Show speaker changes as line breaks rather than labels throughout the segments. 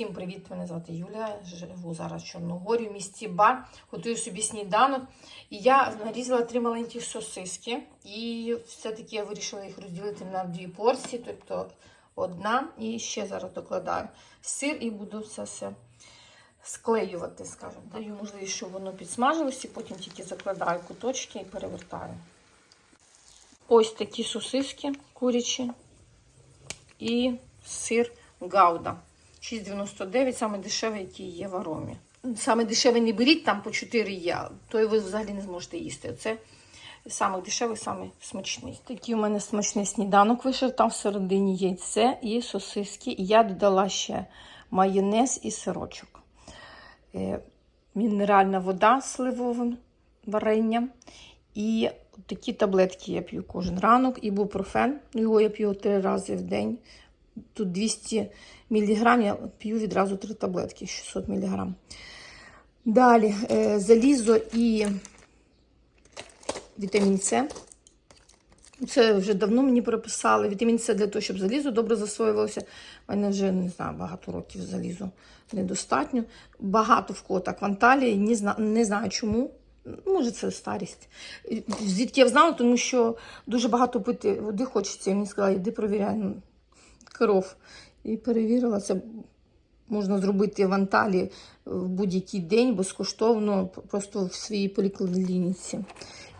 Всім привіт! Мене звати Юля. Живу зараз в Чорногорі, в місті Бар. Готую собі сніданок. І я нарізала три маленькі сосиски. І все-таки я вирішила їх розділити на дві порції, тобто одна. І ще зараз докладаю сир і буду все все склеювати, скажімо. Даю можливість, щоб воно підсмажилося, потім тільки закладаю куточки і перевертаю. Ось такі сосиски курячі і сир Гауда. 6,99, саме дешевий, який є в аромі. Саме дешевий не беріть, там по 4 є, то ви взагалі не зможете їсти. Це саме дешевий, саме смачний. Такий у мене смачний сніданок вийшов, там всередині яйце і сосиски. І я додала ще майонез і сирочок. Е, Мінеральна вода з сливовим варенням. І такі таблетки я п'ю кожен ранок. Ібупрофен, його я п'ю три рази в день. Тут 200 мг, я п'ю відразу три таблетки, 600 мг. Далі е, залізо і вітамін С. Це вже давно мені прописали. Вітамін С для того, щоб залізо добре засвоювалося. У мене вже не знаю, багато років залізу недостатньо. Багато в кого так не знаю, не знаю чому. Може, це старість. Звідки я знала, тому що дуже багато пити води хочеться. І мені сказали, йди провіряй ну, кров. І перевірила, це можна зробити в Анталії в будь-який день безкоштовно, просто в своїй поліклініці.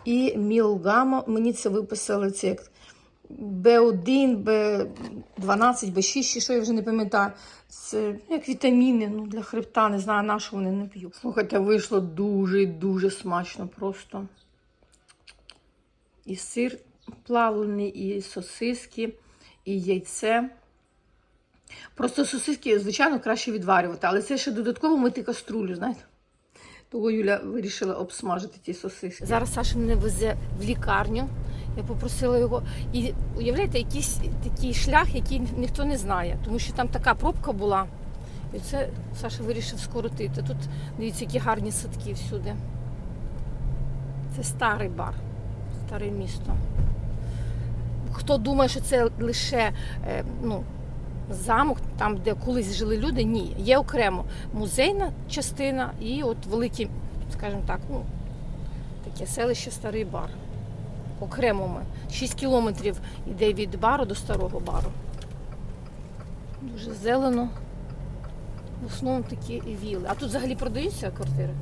І мілгама, мені це виписали це як Б1, Б12, Б6, що я вже не пам'ятаю. Це як вітаміни ну, для хребта, не знаю, на що вони не п'ю. Слухайте, вийшло дуже дуже смачно просто. І сир плавлений, і сосиски, і яйце. Просто сосиски, звичайно, краще відварювати, але це ще додатково мити каструлю, знаєте. Того Юля вирішила обсмажити ті сосиски. Зараз Саша мене везе в лікарню. Я попросила його. І уявляєте, якийсь такий шлях, який ніхто не знає, тому що там така пробка була. І це Саша вирішив скоротити. Тут дивіться, які гарні садки всюди. Це старий бар, старе місто. Хто думає, що це лише е, ну, замок, там, де колись жили люди, ні. Є окремо музейна частина і от великі, скажімо так, ну, таке селище Старий бар. Окремо ми. 6 кілометрів йде від бару до старого бару. Дуже зелено. В основному такі віли. А тут взагалі продаються квартири?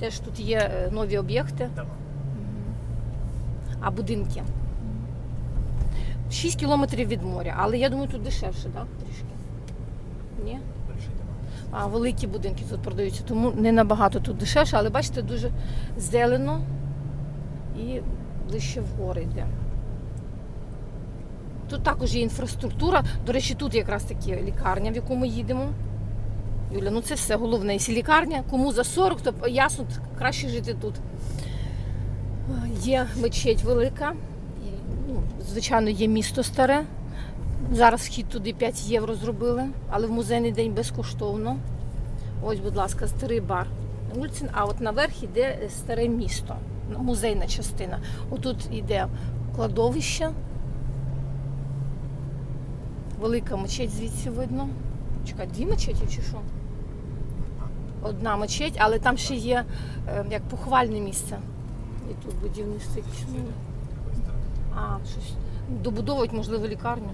Теж тут є е, нові об'єкти. А будинки. 6 кілометрів від моря, але я думаю, тут дешевше, так? Трішки. Ні? А великі будинки тут продаються, тому не набагато тут дешевше, але бачите, дуже зелено і ближче в гори йде. Тут також є інфраструктура. До речі, тут якраз таки лікарня, в яку ми їдемо. Юля, ну це все головне. Якщо лікарня, кому за 40, то ясно, краще жити тут. Є мечеть велика, звичайно, є місто старе. Зараз вхід туди 5 євро зробили, але в музейний день безкоштовно. Ось, будь ласка, старий бар. Ульцин, а от наверх іде старе місто, музейна частина. Отут іде кладовище. Велика мечеть звідси видно. Чекай, дві мечеті чи що? Одна мечеть, але там ще є е, як поховальне місце. І тут будівництво ну, А, щось. Добудовують, можливо, лікарню.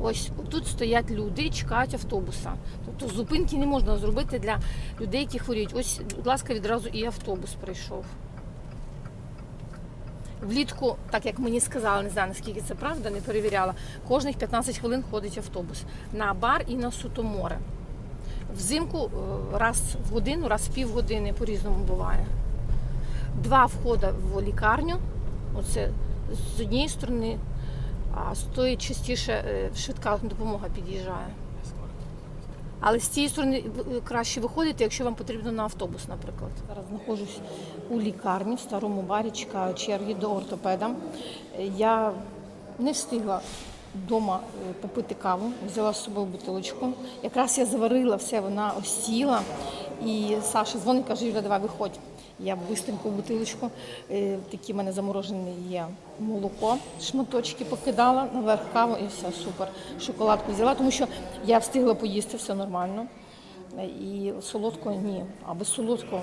Ось тут стоять люди чекають автобуса. Тобто зупинки не можна зробити для людей, які хворіють. Ось, будь ласка, відразу і автобус прийшов. Влітку, так як мені сказали, не знаю наскільки це правда, не перевіряла, кожних 15 хвилин ходить автобус на бар і на сутоморе. Взимку е, раз в годину, раз в півгодини по-різному буває. Два входи в лікарню. Оце з однієї сторони, а з тої частіше е, швидка допомога під'їжджає. Але з цієї сторони е, краще виходити, якщо вам потрібно на автобус, наприклад. Зараз знаходжусь у лікарні в старому барі, чекаю черги до ортопеда. Я не встигла вдома е, попити каву, взяла з собою бутилочку. Якраз я заварила все, вона осіла. І Саша дзвонить, каже, Юля, давай виходь. Я бистренько в бутилочку. Е, Такі в мене заморожені є молоко, шматочки покидала, наверх каву і все супер. Шоколадку взяла, тому що я встигла поїсти, все нормально. І солодкого ні. А без солодкого.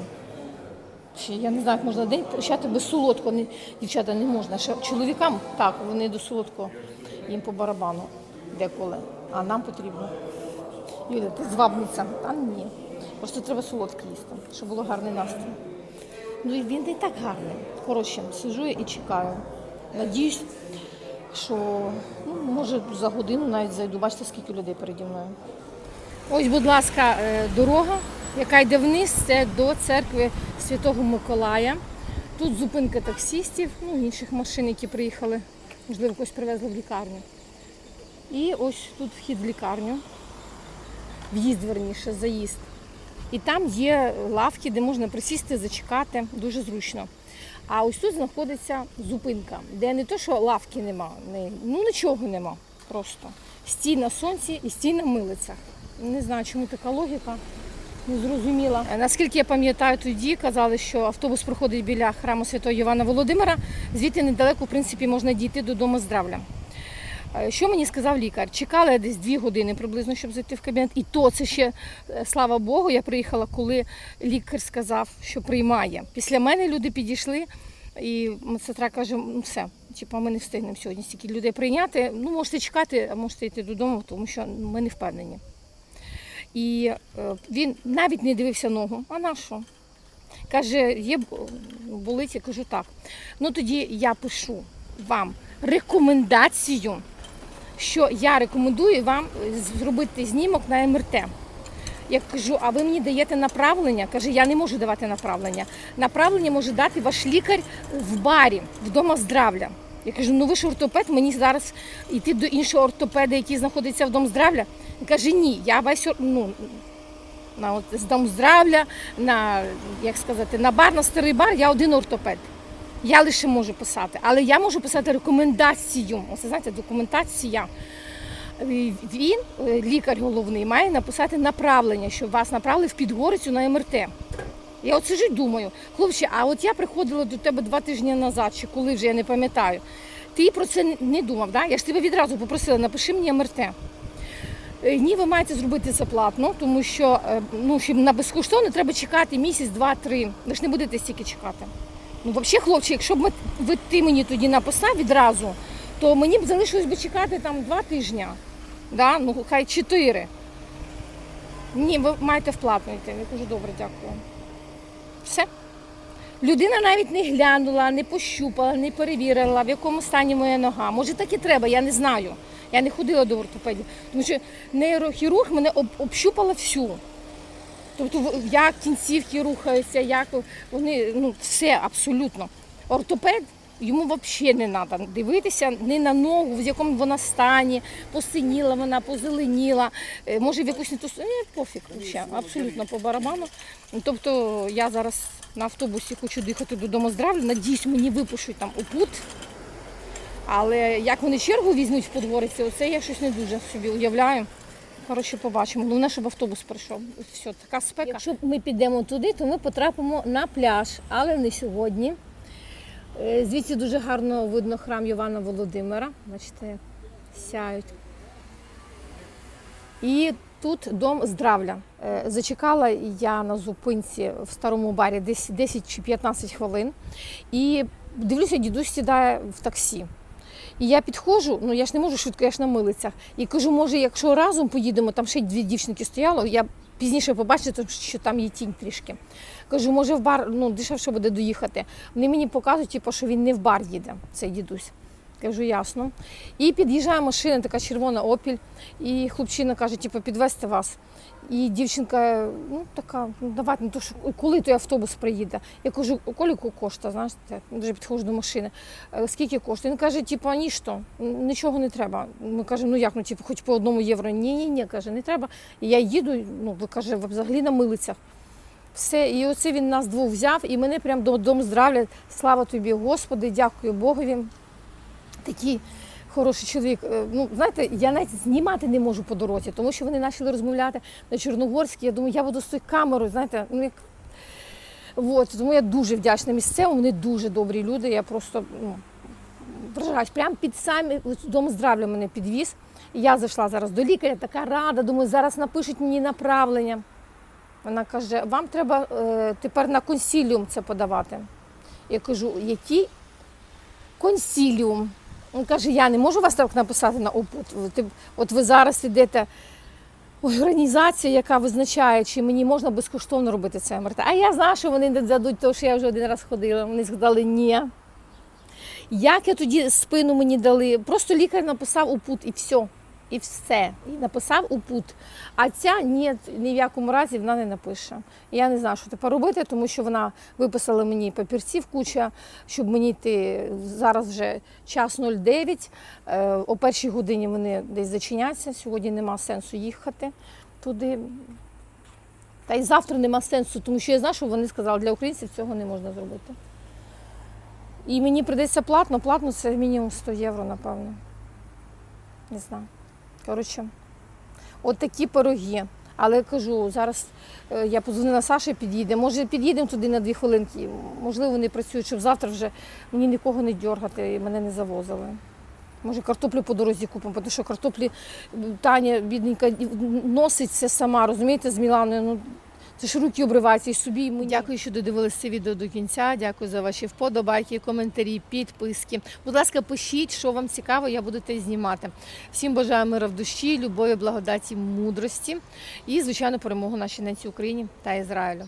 Я не знаю, як можна день прощати без солодкого. Дівчата не можна. Ще чоловікам так, вони до солодкого їм по барабану деколи. А нам потрібно. Юля, ти звабниця. А ні. Просто треба солодке їсти, щоб було гарний настрій. Ну і він не так гарний. Коротше, сижу я і чекаю. Надіюсь, що ну, може за годину навіть зайду. Бачите, скільки людей переді мною. Ось, будь ласка, е, дорога, яка йде вниз, це до церкви Святого Миколая. Тут зупинка таксістів, ну, інших машин, які приїхали, можливо, когось привезли в лікарню. І ось тут вхід в лікарню, в'їзд, верніше, заїзд. І там є лавки, де можна присісти, зачекати, дуже зручно. А ось тут знаходиться зупинка, де не то, що лавки нема, не, ну нічого нема. Просто стій на сонці і стій на милицях. Не знаю, чому така логіка. Не зрозуміла. Е, Наскільки я пам'ятаю, тоді казали, що автобус проходить біля храму Святого Івана Володимира. Звідти недалеко, в принципі, можна дійти до дому здравля. Е, Що мені сказав лікар? Чекала десь дві години приблизно, щоб зайти в кабінет. І то це ще, е, слава Богу, я приїхала, коли лікар сказав, що приймає. Після мене люди підійшли, і медсестра каже, ну все, типу, ми не встигнемо сьогодні стільки людей прийняти. Ну, можете чекати, а можете йти додому, тому що ми не впевнені. І е, він навіть не дивився ногу. А на що? Каже, є болить, я кажу так. Ну тоді я пишу вам рекомендацію, що я рекомендую вам зробити знімок на МРТ. Я кажу, а ви мені даєте направлення? Каже, я не можу давати направлення. Направлення може дати ваш лікар в барі, вдома здравля. Я кажу, ну ви ж ортопед, мені зараз йти до іншого ортопеда, який знаходиться в здравля. Він каже, ні, я весь ну, на з здравля, на як сказати, на бар, на старий бар, я один ортопед. Я лише можу писати, але я можу писати рекомендацію. Оце знаєте, документація. Він, е, лікар головний, має написати направлення, щоб вас направили в Підгорицю на МРТ. Я от сижу і думаю, хлопче, а от я приходила до тебе два тижні назад, чи коли вже я не пам'ятаю. Ти про це не- думав, да? Я ж тебе відразу попросила, напиши мені МРТ. Е, Ні, ви маєте зробити це платно, тому що е, ну, щоб на безкоштовно треба чекати місяць, два, три. Ви ж не будете стільки чекати. Ну, взагалі, хлопче, якщо б ви, ти мені тоді написав відразу, то мені б залишилось би чекати там два тижні. Да? Ну, хай чотири. Ні, ви маєте вплатно йти. Я кажу, добре, дякую. Все. Людина навіть не глянула, не пощупала, не перевірила, в якому стані моя нога. Може, так і треба, я не знаю. Я не ходила до ортопедів, тому що нейрохірург мене об, общупала всю. Тобто, як кінцівки рухаються, як вони, ну, все абсолютно. Ортопед йому взагалі не треба дивитися ні на ногу, в якому вона стані, посиніла вона, позеленіла, е, може в якусь не ту Ні, пофіг взагалі, абсолютно по барабану. Тобто я зараз на автобусі хочу дихати додому здравлю, надіюсь, мені випишуть там опут. Але як вони чергу візьмуть в Подгориці, оце я щось не дуже собі уявляю. Коротше, побачимо. Головне, щоб автобус прийшов. Все, така спека. Якщо ми підемо туди, то ми потрапимо на пляж, але не сьогодні. Е, Звідси дуже гарно видно храм Івана Володимира. Бачите, сяють. І тут дом здравля. Е, Зачекала я на зупинці в старому барі десь 10 чи 15 хвилин. І дивлюся, дідусь сідає в таксі. І я підходжу, ну я ж не можу швидко, я ж на милицях. І кажу, може, якщо разом поїдемо, там ще дві дівчинки стояло, я пізніше побачила, що там є тінь трішки. Кажу, може в бар ну, дешевше буде доїхати. Вони мені показують, типу, що він не в бар їде, цей дідусь. Кажу, ясно. І під'їжджає машина, така червона опіль, і хлопчина каже, типу, підвезти вас. І дівчинка, ну така, ну давайте, ну то що, коли той автобус приїде? Я кажу, коліку коштує, знаєш, я вже підходжу до машини. «Е, Скільки коштує? Він каже, типу, ніщо, нічого не треба. Ми кажемо, ну як, ну типу, хоч по одному євро. Ні, ні, ні, каже, не треба. І я їду, ну каже, взагалі на милицях. Все, і оце він нас двох взяв, і мене прямо до дому здравля. Слава тобі, Господи, дякую Богові. Такий хороший чоловік. Е, Ну, знаєте, я навіть знімати не можу по дорозі, тому що вони почали розмовляти на Чорногорській. Я думаю, я буду з тою камерою, знаєте, ну як От, тому я дуже вдячна місцевим, вони дуже добрі люди. Я просто ну, вражаюсь. Прямо під самі дом здрав'я мене підвіз. Я зайшла зараз до лікаря, така рада, думаю, зараз напишуть мені направлення. Вона каже, вам треба е, тепер на консіліум це подавати. Я кажу, який консіліум? Він каже, я не можу вас так написати на опут. От ви зараз йдете організація, яка визначає, чи мені можна безкоштовно робити це МРТ. А я знаю, що вони не дадуть, тому що я вже один раз ходила. Вони сказали ні. Як я тоді спину мені дали? Просто лікар написав опут і все. І все. І написав упут. А ця ні, ні в якому разі вона не напише. Я не знаю, що тепер робити, тому що вона виписала мені папірців куча, щоб мені йти зараз вже час 09. Е, О першій годині вони десь зачиняться. Сьогодні нема сенсу їхати туди. Та й завтра нема сенсу, тому що я знаю, що вони сказали, для українців цього не можна зробити. І мені прийдеться платно, платно це мінімум 100 євро, напевно. Не знаю. Коротше, от такі пироги. Але я кажу, зараз е, я подзвонила Саші, під'їде. Може, під'їдемо туди на дві хвилинки. Можливо, вони працюють, щоб завтра вже мені нікого не дергати і мене не завозили. Може, картоплю по дорозі купимо, тому що картоплі Таня, бідненька, і носить це сама, розумієте, з Міланою. Ну, це ж руки обриваються і собі. Мені. Дякую, що додивилися це відео до кінця. Дякую за ваші вподобайки, коментарі, підписки. Будь ласка, пишіть, що вам цікаво, я буду те знімати. Всім бажаю мира в душі, любові, благодаті, мудрості і, звичайно, перемогу нашій нації Україні та Ізраїлю.